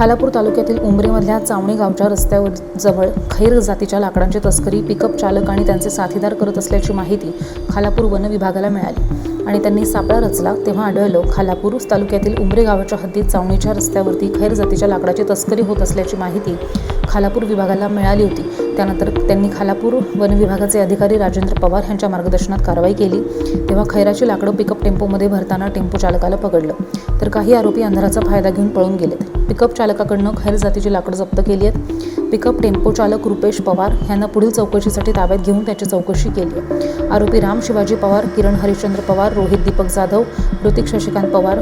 खालापूर तालुक्यातील उंबरेमधल्या चावणी गावच्या रस्त्यावर जवळ खैर जातीच्या लाकडांची तस्करी पिकअप चालक आणि त्यांचे साथीदार करत असल्याची माहिती खालापूर वन विभागाला मिळाली. आणि त्यांनी सापळा रचला. तेव्हा आढळलं खालापूर तालुक्यातील उमरे गावाच्या हद्दीत चावणीच्या रस्त्यावरती खैर जातीच्या लाकडाची तस्करी होत असल्याची माहिती खालापूर विभागाला मिळाली होती. त्यानंतर त्यांनी खालापूर वन विभागाचे अधिकारी राजेंद्र पवार यांच्या मार्गदर्शनात कारवाई केली. तेव्हा खैराची लाकडं पिकअप टेम्पोमध्ये भरताना टेम्पो चालकाला पकडलं. तर काही आरोपी अंधाराचा फायदा घेऊन पळून गेलेत. पिकअप चालकाकडनं खैर जातीची लाकडं जप्त केली आहेत. पिकअप टेम्पो चालक रुपेश पवार यांना पुढील चौकशीसाठी ताब्यात घेऊन त्याची चौकशी केली. आहे आरोपी राम शिवाजी पवार किरण हरिश्चंद्र पवार रोहित दीपक जाधव ऋतिक शशिकांत पवार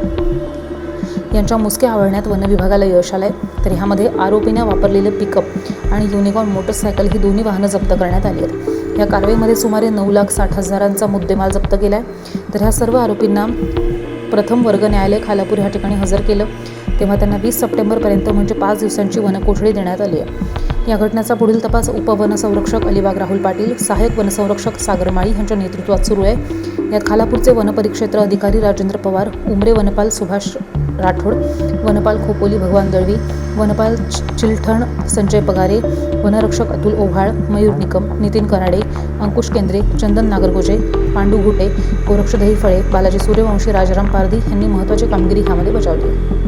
यांच्या मुसक्या आवळण्यात वन विभागाला यश आलंय. तर ह्यामध्ये आरोपीने वापरलेले पिकअप आणि युनिकॉर्न मोटरसायकल ही दोन्ही वाहनं जप्त करण्यात आली आहेत. या कारवाईमध्ये सुमारे नऊ लाख साठ हजारांचा मुद्देमाल जप्त केला आहे तर ह्या सर्व आरोपींना प्रथम वर्ग न्यायालय खालापूर ह्या ठिकाणी हजर केलं. तेव्हा त्यांना वीस सप्टेंबरपर्यंत म्हणजे पाच दिवसांची वनकोठडी देण्यात आली आहे. या घटनेचा पुढील तपास उपवनसंरक्षक अलिबाग राहुल पाटील सहाय्यक वनसंरक्षक सागर माळी यांच्या नेतृत्वात सुरू आहे. यात खालापूरचे वनपरिक्षेत्र अधिकारी राजेंद्र पवार उमरे वनपाल सुभाष राठोड वनपाल खोपोली भगवान दळवी वनपाल चि- चिलठण संजय पगारे वनरक्षक अतुल ओव्हाळ मयूर निकम नितीन कराडे अंकुश केंद्रे चंदन नागरगोजे पांडू घुटे गोरक्ष दहीफळे बालाजी सूर्यवंशी राजाराम पारधी यांनी महत्त्वाची कामगिरी ह्यामध्ये बजावली